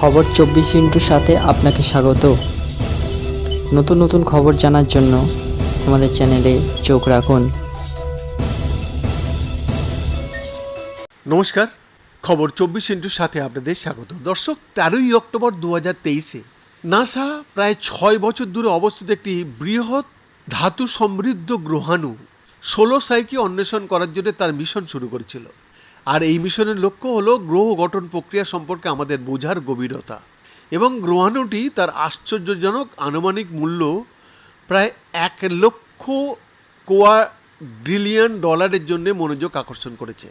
খবর চব্বিশ ইন্টুর সাথে আপনাকে স্বাগত। নতুন নতুন খবর জানার জন্য আমাদের চ্যানেলে চোখ রাখুন। নমস্কার, খবর চব্বিশ ইন্টুর সাথে আপনাদের স্বাগত। দর্শক, তেরোই অক্টোবর দু হাজার তেইশে নাসা প্রায় ছয় বছর দূরে অবস্থিত একটি বৃহৎ ধাতু সমৃদ্ধ গ্রহাণু ষোলো সাইকে অন্বেষণ করার জন্য তার মিশন শুরু করেছিল। আর এই মিশনের লক্ষ্য হলো গ্রহ গঠন প্রক্রিয়া সম্পর্কে আমাদের বোঝার গভীরতা। এবং গ্রহাণুটি তার আশ্চর্যজনক আনুমানিক মূল্য প্রায় এক লক্ষ কোয়া কোয়াড্রিলিয়ন ডলারের জন্য মনোযোগ আকর্ষণ করেছে।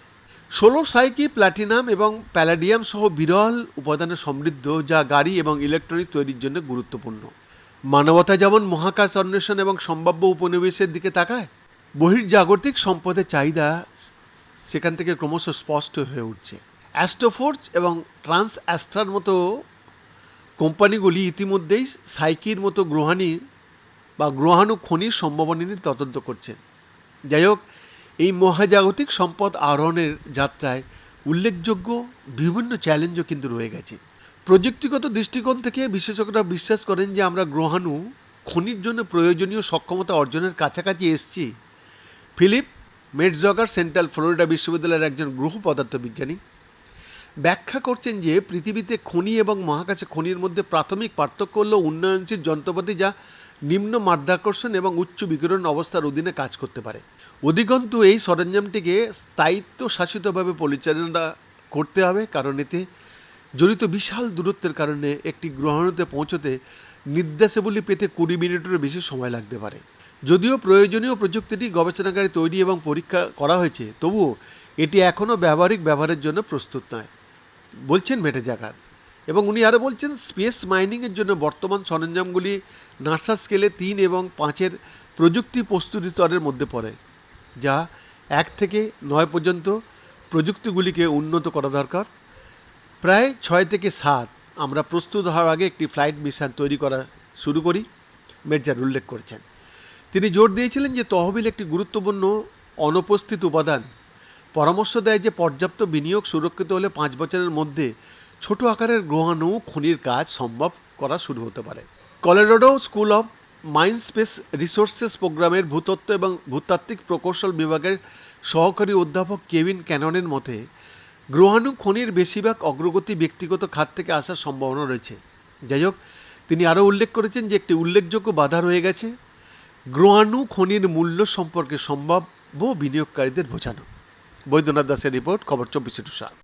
ষোলো সাইকি প্ল্যাটিনাম এবং প্যালাডিয়াম সহ বিরল উপাদানে সমৃদ্ধ, যা গাড়ি এবং ইলেকট্রনিক্স তৈরির জন্য গুরুত্বপূর্ণ। মানবতা যেমন মহাকাশ অন্বেষণ এবং সম্ভাব্য উপনিবেশের দিকে তাকায়, বহির্জাগতিক সম্পদের চাহিদা সেখান থেকে ক্রমশ স্পষ্ট হয়ে উঠছে। অ্যাস্ট্রোফোর্স এবং ট্রান্স অ্যাস্ট্রার মতো কোম্পানিগুলি ইতিমধ্যেই সাইকির মতো গ্রহাণী বা গ্রহাণু খনির সম্ভাবনা নিয়ে তদন্ত করছেন যাই হোক, এই মহাজাগতিক সম্পদ আহরণের যাত্রায় উল্লেখযোগ্য বিভিন্ন চ্যালেঞ্জও কিন্তু রয়ে গেছে। প্রযুক্তিগত দৃষ্টিকোণ থেকে বিশেষজ্ঞরা বিশ্বাস করেন যে আমরা গ্রহাণু খনির জন্য প্রয়োজনীয় সক্ষমতা অর্জনের কাছাকাছি এসেছি। ফিলিপ মেটজগার সেন্ট্রাল ফ্লোরিডা বিশ্ববিদ্যালয়ের একজন গ্রহ পদার্থবিজ্ঞানী ব্যাখ্যা করছেন যে পৃথিবীতে খনি এবং মহাকাশে খনির মধ্যে প্রাথমিক পার্থক্য হল উন্নয়নশীল যন্ত্রপাতি যা নিম্ন মাধ্যাকর্ষণ এবং উচ্চ বিকিরণ অবস্থার অধীনে কাজ করতে পারে। অধিকন্তু, এই সরঞ্জামটিকে স্থায়িত্ব শাসিতভাবে পরিচালনা করতে হবে, কারণ এতে জড়িত বিশাল দূরত্বের কারণে একটি গ্রহাণুতে পৌঁছতে নির্দেশাবলী পেতে কুড়ি মিনিটেরও বেশি সময় লাগতে পারে। যদিও প্রয়োজনীয় প্রযুক্তিটি গবেষণাগারে তৈরি এবং পরীক্ষা করা হয়েছে, তবুও এটি এখনও ব্যবহারিক ব্যবহারের জন্য প্রস্তুত নয়, বলছেন মেটে জাগার। এবং উনি আরও বলছেন, স্পেস মাইনিংয়ের জন্য বর্তমান সরঞ্জামগুলি নাসা স্কেলে তিন এবং পাঁচের প্রযুক্তি প্রস্তুতি স্তরের মধ্যে পড়ে, যা এক থেকে নয় পর্যন্ত প্রযুক্তিগুলিকে উন্নত করা দরকার। প্রায় ছয় থেকে সাত আমরা প্রস্তুত হওয়ার আগে একটি ফ্লাইট মিশন তৈরি করা শুরু করি মের্জার উল্লেখ করেছেন। তিনি জোর দিয়েছিলেন যে তহবিল একটি গুরুত্বপূর্ণ অনুপস্থিত উপাদান। পরামর্শ দেয় যে পর্যাপ্ত বিনিয়োগ সুরক্ষিত হলে পাঁচ বছরের মধ্যে ছোট আকারের গ্রহাণু খনির কাজ সম্ভব করা শুরু হতে পারে। Colorado school of mind space resources প্রোগ্রামের ভূতত্ত্ব এবং ভূতাত্ত্বিক প্রকৌশল বিভাগের সহকারী অধ্যাপক কেভিন ক্যাননের মতে, গ্রহাণু খনির বেশিরভাগ অগ্রগতি ব্যক্তিগত খাত থেকে আসার সম্ভাবনা রয়েছে। যাই হোক, তিনি আরও উল্লেখ করেছেন যে একটি উল্লেখযোগ্য বাধা রয়ে গেছে। গ্রহাণু খনির মূল্য সম্পর্কে সম্ভাব্য বিনিয়োগকারীদের বোঝানো। বৈদ্যনাথ দাসের রিপোর্ট খবর চব্বিশে টু সাত